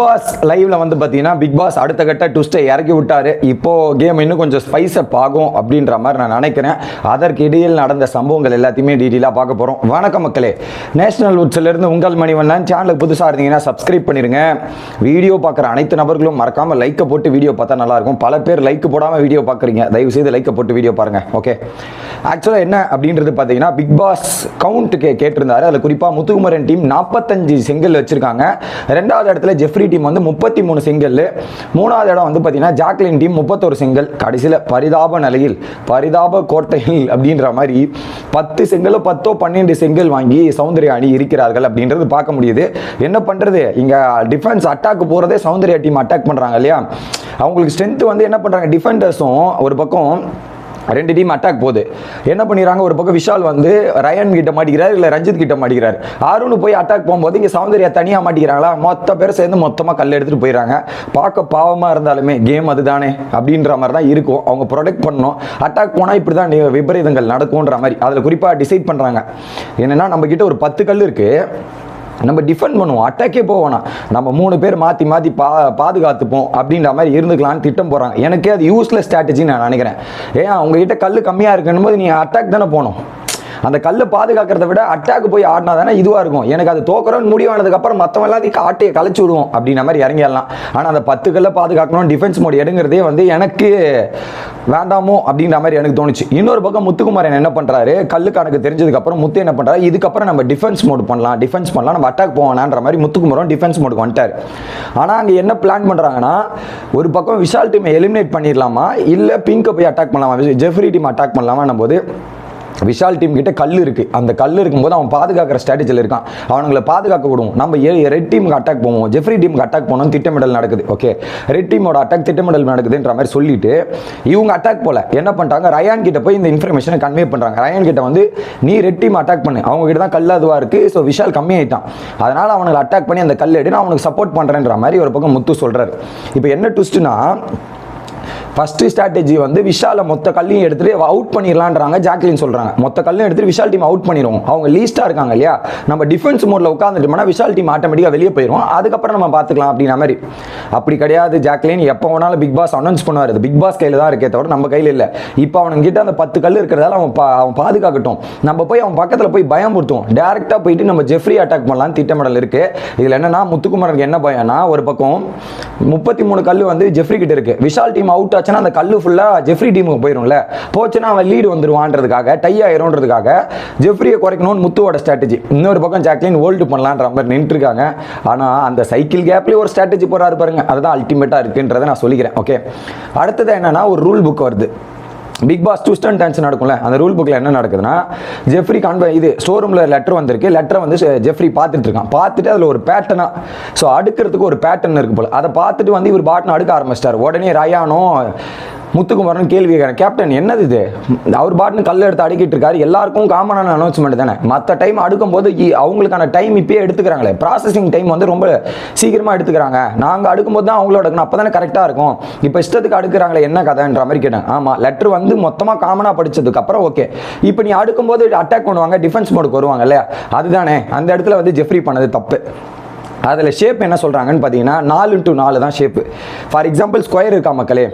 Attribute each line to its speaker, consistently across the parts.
Speaker 1: Pass லைவ்ல வந்து பார்த்தீங்கன்னா பிக் பாஸ் அடுத்த கட்ட ட்விஸ்ட்டை இறக்கி விட்டாரு. இப்போ கேம் இன்னும் கொஞ்சம் ஸ்பைஸப் ஆகும் அப்படின்ற மாதிரி நான் நினைக்கிறேன். அதற்கு இடையில் நடந்த சம்பவங்கள் எல்லாத்தையுமே டீட்டெயிலாக பார்க்க போகிறோம் வணக்கம் மக்களே. நேஷனல் உட்ஸ்ல இருந்து உங்கள் மணிவண்ணன். சேனலுக்கு புதுசாக இருந்தீங்கன்னா சப்ஸ்கிரைப் பண்ணிடுங்க வீடியோ பார்க்குற அனைத்து நபர்களும் மறக்காம லைக்கை போட்டு வீடியோ பார்த்தா நல்லா இருக்கும் பல பேர் லைக் போடாமல் வீடியோ பார்க்குறீங்க. தயவு செய்து லைக்கை போட்டு வீடியோ பாருங்க. ஓகே ஆக்சுவலாக என்ன அப்படின்றது பார்த்தீங்கன்னா பிக் பாஸ் கவுண்ட் கே கேட்டிருந்தாரு. அதில் குறிப்பாக முத்துக்குமரன் டீம் நாற்பத்தஞ்சு செங்கல் வச்சிருக்காங்க. ரெண்டாவது இடத்துல ஜெஃப்ரி டீம் வந்து முப்பத்தி மூணு சிங்கிள் மூணாவது இடம் வந்து பார்த்தீங்கன்னா ஜாக்லின் டீம் முப்பத்தொரு செங்கல் கடைசியில் பரிதாப நிலையில் பரிதாப கோட்டையில் அப்படின்ற மாதிரி பத்து சிங்கிளோ பத்தோ பன்னெண்டு செங்கல் வாங்கி சௌந்தர்யா அணி இருக்கிறார்கள் அப்படின்றது பார்க்க முடியுது. என்ன பண்ணுறது இங்கே டிஃபென்ஸ் அட்டாக் போகிறதே சௌந்தர்யா டீம் அட்டாக் பண்ணுறாங்க இல்லையா? அவங்களுக்கு ஸ்ட்ரென்த் வந்து என்ன பண்ணுறாங்க டிஃபெண்டர்ஸும் ஒரு பக்கம் ரெண்டு டீம் அட்டாக் போகுது என்ன பண்ணிடுறாங்க? ஒரு பக்கம் விஷால் வந்து ரயன் கிட்ட மாட்டிக்கிறார் இல்லை ரஞ்சித் கிட்ட மாட்டிக்கிறார். அருண் போய் அட்டாக் போகும்போது இங்கே சௌந்தர்யா தனியாக மாட்டிக்கிறாங்களா? மொத்த பேர் சேர்ந்து மொத்தமாக கல் எடுத்துகிட்டு போயிடறாங்க. பார்க்க பாவமாக இருந்தாலுமே கேம் அதுதானே அப்படின்ற மாதிரி தான் இருக்கும். அவங்க ப்ரொடெக்ட் பண்ணணும். அட்டாக் போனால் இப்படி தான் விபரீதங்கள் நடக்கும்ன்ற மாதிரி. அதில் குறிப்பாக டிசைட் பண்ணுறாங்க என்னென்னா நம்ம ஒரு பத்து கல் இருக்குது நம்ம டிஃபெண்ட் பண்ணுவோம் அட்டாக்கே போவோம் நம்ம மூணு பேர் மாற்றி மாற்றி பா பாதுகாத்துப்போம் அப்படின்ற மாதிரி இருந்துக்கலாம்னு திட்டம் போகிறாங்க எனக்கே அது யூஸ்லெஸ் ஸ்ட்ராட்டஜி நான் நினைக்கிறேன். ஏன் உங்ககிட்ட கல் கம்மியாக இருக்குன்னு போது நீ அட்டாக் தானே போகணும். அந்த கல்லை பாதுகாக்கிறத விட அட்டாக் போய் ஆடினா தானே இதுவாக இருக்கும். எனக்கு அது தோக்குறோன்னு முடிவானதுக்கப்புறம் மற்றவங்க எல்லாத்தையும் ஆட்டையை கலைச்சி விடுவோம் அப்படின்ற மாதிரி இறங்கிடலாம். ஆனால் அந்த பத்து கல்லை பாதுகாக்கணும் டிஃபென்ஸ் மோடி எடுங்கிறதே வந்து எனக்கு வேண்டாமோ அப்படின்ற மாதிரி எனக்கு தோணுச்சு. இன்னொரு பக்கம் முத்துக்குமாரன் என்ன பண்ணுறாரு கல்லு கணக்கு தெரிஞ்சதுக்கப்புறம் முத்து என்ன பண்ணுறாரு இதுக்கப்புறம் நம்ம டிஃபென்ஸ் மோட் பண்ணலாம் டிஃபென்ஸ் பண்ணலாம் நம்ம அட்டாக் போவானான்ற மாதிரி முத்துக்குமரம் டிஃபென்ஸ் மோடுக்கு வந்துட்டார். ஆனால் அங்கே என்ன பிளான் பண்ணுறாங்கன்னா ஒரு பக்கம் விஷால் டீமை எலிமினேட் பண்ணிடலாமா இல்லை பிங்கை போய் அட்டாக் பண்ணலாமா? ஜெஃப்ரி டீம் அட்டாக் பண்ணலாமான்னும் போது விஷால் டீம் கிட்ட கல் இருக்கு. அந்த கல் இருக்கும்போது அவன் பாதுகாக்கிற ஸ்ட்ராட்டஜியில் இருக்கான். அவனுங்களை பாதுகாக்க விடுவோம். நம்ம ரெட் டீமுக்கு அட்டாக் போவோம். ஜெஃப்ரி டீமுக்கு அட்டாக் போனோம் திட்டமிடல் நடக்குது. ஓகே ரெட் டீமோட அட்டாக் திட்டமிடல் நடக்குதுன்ற மாதிரி சொல்லிட்டு இவங்க அட்டாக் போல. என்ன பண்ணிட்டாங்க ரயான் கிட்ட போய் இந்த இன்ஃபர்மேஷனை கன்வே பண்ணுறாங்க ரயான் கிட்ட வந்து நீ ரெட் டீம் அட்டாக் பண்ணு. அவங்க கிட்ட தான் கல் அதுவாக இருக்கு. ஸோ விஷால் கம்மியாயிட்டான் அதனால் அவனுக்கு அட்டாக் பண்ணி அந்த கல் எடு நான் அவனுக்கு சப்போர்ட் பண்ணுறேன்ற மாதிரி ஒரு பக்கம் முத்து சொல்கிறாரு இப்போ என்ன ட்விஸ்ட்னா ஃபஸ்ட்டு ஸ்ட்ராட்டஜி வந்து விஷால மொத்த கல்லையும் எடுத்துட்டு அவுட் பண்ணிடலான்றாங்க ஜாக்லின் சொல்கிறாங்க மொத்த கல்லையும் எடுத்துட்டு விஷால் டீம் அவுட் பண்ணிடுவோம் அவங்க லீஸ்ட்டாக இருக்காங்க இல்லையா? நம்ம டிஃபென்ஸ் மோடில் உட்காந்துட்டோம்னா விஷால் டீம் ஆட்டோமேட்டிக்காக வெளியே போயிடும் அதுக்கப்புறம் நம்ம பார்த்துக்கலாம் அப்படின்ற மாதிரி. அப்படி கிடையாது ஜாக்லின். எப்போ வேணாலும் பிக் பாஸ் அனௌன்ஸ் பண்ணுவார். பிக் பாஸ் கையில் தான் இருக்கே தவிர நம்ம கையில் இல்லை. இப்போ அவனுங்கிட்ட அந்த பத்து கல் இருக்கிறதால அவன் பா- அவன் பாதுகாக்கட்டும். நம்ம போய் அவன் பக்கத்தில் போய் பயமுறுத்துவோம் டேரெக்டாக போயிட்டு நம்ம ஜெஃப்ரி அட்டாக் பண்ணலாம் திட்டமிடல் இருக்குது இதில் என்னன்னா முத்துக்குமரனுக்கு என்ன பயம்னா ஒரு பக்கம் முப்பத்தி மூணு கல் வந்து ஜெஃப்ரி கிட்ட இருக்குது விஷால் டீம் அவுட் ஆச்சுன்னா அந்த கல்லு ஃபுல்லாக ஜெஃப்ரி டீமுக்கு போயிரும்ல. போச்சுன்னா அவன் லீடு வந்துடுவான்றதுக்காக டை ஆயிரும்ன்றதுக்காக ஜெஃப்ரியை குறைக்கணும்னு முத்துவோட ஸ்ட்ராட்டஜி இன்னொரு பக்கம் ஜாக்லின் ஹோல்டு பண்ணலான்ற மாதிரி நின்றுருக்காங்க ஆனால் அந்த சைக்கிள் கேப்லேயே ஒரு ஸ்ட்ராட்டஜி போகிறாரு பாருங்க. அதுதான் அல்டிமேட்டாக இருக்குன்றதை நான் சொல்லிக்கிறேன் ஓகே அடுத்தது என்னன்னா ஒரு ரூல் புக் வருது. Bigg Boss twist and dance நடக்கும்ல அந்த ரூல் புக்கில் என்ன நடக்குதுன்னா ஜெஃப்ரி கான்வ இது ஷோரூமில் லெட்டர் வந்திருக்கு லெட்டரை வந்து ஜெஃப்ரி பார்த்துட்டு இருக்கான். பார்த்துட்டு அதில் ஒரு பேட்டனாக ஸோ அடுக்கிறதுக்கு ஒரு பேட்டர்ன் இருக்கு போல். அதை பார்த்துட்டு வந்து இவர் பாட்டன் அடுக்க ஆரம்பிச்சிட்டார். உடனே ரயானும் முத்துக்குமரன் கேள்வி கேட்குறேன் கேப்டன் என்னது இது? அவர் பாட்டுன்னு கல் எடுத்து அடுக்கிட்டு இருக்காரு. எல்லாருக்கும் காமனான அனௌன்ஸ்மெண்ட் தானே? மற்ற டைம் அடுக்கும்போது இ- அவங்களுக்கான டைம் இப்பயே எடுத்துக்கிறாங்களே. ப்ராசஸிங் டைம் வந்து ரொம்ப சீக்கிரமாக எடுத்துக்கிறாங்க. நாங்கள் அடுக்கும்போது தான் அவங்களோட எடுக்கணும் அப்போ தானே கரெக்டாக இருக்கும். இப்போ இஷ்டத்துக்கு அடுக்குறாங்களே என்ன கதைன்ற மாதிரி கேட்டேன். ஆமாம் லெட்டர் வந்து மொத்தமாக காமனாக படித்ததுக்கப்புறம் ஓகே இப்போ நீ அடுக்கும்போது அட்டாக் பண்ணுவாங்க டிஃபென்ஸ் மோடுக்கு வருவாங்க இல்லையா? அதுதானே. அந்த இடத்துல வந்து ஜெஃப்ரி பண்ணது தப்பு. அதில் ஷேப் என்ன சொல்கிறாங்கன்னு பார்த்தீங்கன்னா நாலு டு நாலு தான் ஷேப்பு ஃபார் எக்ஸாம்பிள் ஸ்கொயர் இருக்கா மக்களே?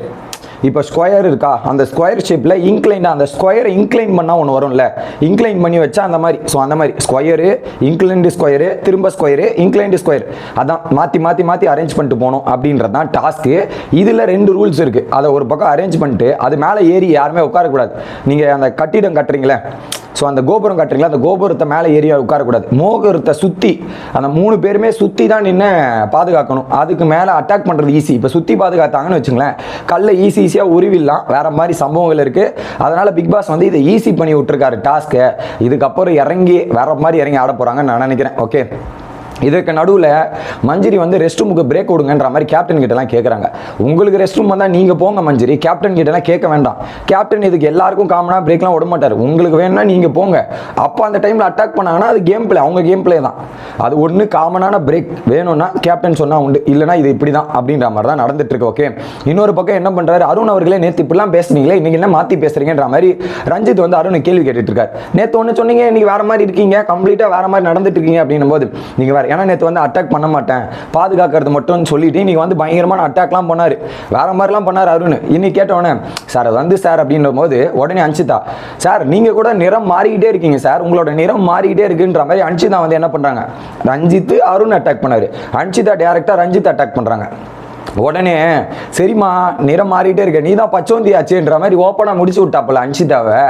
Speaker 1: இப்போ ஸ்கொயர் இருக்கா? அந்த ஸ்கொயர் ஷேப்பில் இன்க்ளைண்டாக அந்த ஸ்கொயரை இன்க்ளைன் பண்ணால் ஒன்று வரும்ல. இன்க்ளைன் பண்ணி வச்சா அந்த மாதிரி ஸோ அந்த மாதிரி ஸ்கொயரு இன்க்ளைண்டு ஸ்கொயரு திரும்ப ஸ்கொயரு இன்க்ளைண்டு ஸ்கொயர் அதான் மாற்றி மாற்றி மாற்றி அரேஞ்ச் பண்ணிட்டு போகணும் அப்படின்றது தான் டாஸ்க்கு இதில் ரெண்டு ரூல்ஸ் இருக்குது அதை ஒரு பக்கம் அரேஞ்ச் பண்ணிட்டு அது மேலே ஏறி யாருமே உட்காரக்கூடாது. நீங்கள் அந்த கட்டிடம் கட்டுறீங்களே ஸோ அந்த கோபுரம் கட்டுறீங்களா? அந்த கோபுரத்தை மேலே ஏறி உட்காரக்கூடாது. மோகரத்தை சுற்றி அந்த மூணு பேருமே சுற்றி தான் நின்று பாதுகாக்கணும். அதுக்கு மேலே அட்டாக் பண்ணுறது ஈஸி இப்போ சுற்றி பாதுகாத்தாங்கன்னு வச்சுங்களேன் கல்லை ஈஸி ஈஸியாக உருவிடலாம். வேற மாதிரி சம்பவங்கள் இருக்குது அதனால் பிக் பாஸ் வந்து இதை ஈஸி பண்ணி விட்டுருக்காரு டாஸ்க்கை இதுக்கப்புறம் இறங்கி வேற மாதிரி இறங்கி ஆட போகிறாங்கன்னு நான் நினைக்கிறேன். ஓகே இதற்கு நடுவில் மஞ்சிரி வந்து ரெஸ்ட் ரூமுக்கு பிரேக் கொடுங்கன்ற மாதிரி கேப்டன் கிட்டலாம் கேட்குறாங்க உங்களுக்கு ரெஸ்ட் ரூம் வந்தால் நீங்கள் போங்க மஞ்சிரி. கேப்டன் கிட்டலாம் கேட்க வேண்டாம். கேப்டன் இதுக்கு எல்லாருக்கும் காமனாக பிரேக்லாம் விட மாட்டார். உங்களுக்கு வேணும்னா நீங்கள் போங்க. அப்போ அந்த டைமில் அட்டாக் பண்ணாங்கன்னா அது கேம் பிளே அவங்க கேம் பிளே தான். அது ஒன்று காமனான பிரேக் வேணும்னா கேப்டன் சொன்னால் உண்டு. இல்லைனா இது இப்படி தான் அப்படின்ற மாதிரி தான் நடந்துட்டுருக்கு ஓகே இன்னொரு பக்கம் என்ன பண்ணுறாரு அருண் அவர்களே நேற்று இப்படிலாம் பேசுனீங்களே இன்னைக்கு என்ன மாற்றி பேசுறீங்கன்ற மாதிரி ரஞ்சித் வந்து அருண் கேள்வி கேட்டுட்டு இருக்காரு. நேற்று ஒன்று சொன்னீங்க இன்னைக்கு வேறு மாதிரி இருக்கீங்க கம்ப்ளீட்டாக வேறு மாதிரி நடந்துட்டு இருக்கீங்க அப்படின்னும் போது நீங்கள் வேறு ஏன்னா நேற்று வந்து அட்டாக் பண்ண மாட்டேன். பாதுகாக்கிறது மட்டும் சொல்லிட்டு இன்னைக்கு வந்து பயங்கரமான அட்டாக்லாம் பண்ணார். வேற மாதிரிலாம் பண்ணார் அருண். இன்னைக்கு கேட்டோன்னே சார் அது வந்து சார் அப்படின்ற போது உடனே அன்சிதா சார் நீங்கள் கூட நிறம் மாறிக்கிட்டே இருக்கீங்க சார் உங்களோட நிறம் மாறிக்கிட்டே இருக்குன்ற மாதிரி அன்சிதா வந்து என்ன பண்ணுறாங்க ரஞ்சித்து அருண் அட்டாக் பண்ணாரு. அன்சிதா டேரக்டாக ரஞ்சித் அட்டாக் பண்ணுறாங்க உடனே சரிம்மா நிறம் மாறிட்டே இருக்க நீ தான் பச்சோந்தி ஆச்சுன்ற மாதிரி ஓப்பனாக முடிச்சு விட்டாப்புல அன்ஷிதாவை.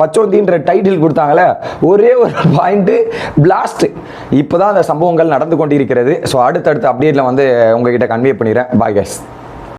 Speaker 1: பச்சோந்தின்ற டைட்டில் கொடுத்தாங்களே ஒரே ஒரு பாயிண்ட்டு பிளாஸ்ட் இப்போ தான் அந்த சம்பவங்கள் நடந்து கொண்டிருக்கிறது. ஸோ அடுத்தடுத்த அப்டேட்டில் வந்து உங்ககிட்ட கன்வே பண்ணிடுறேன். பாய் கேஸ்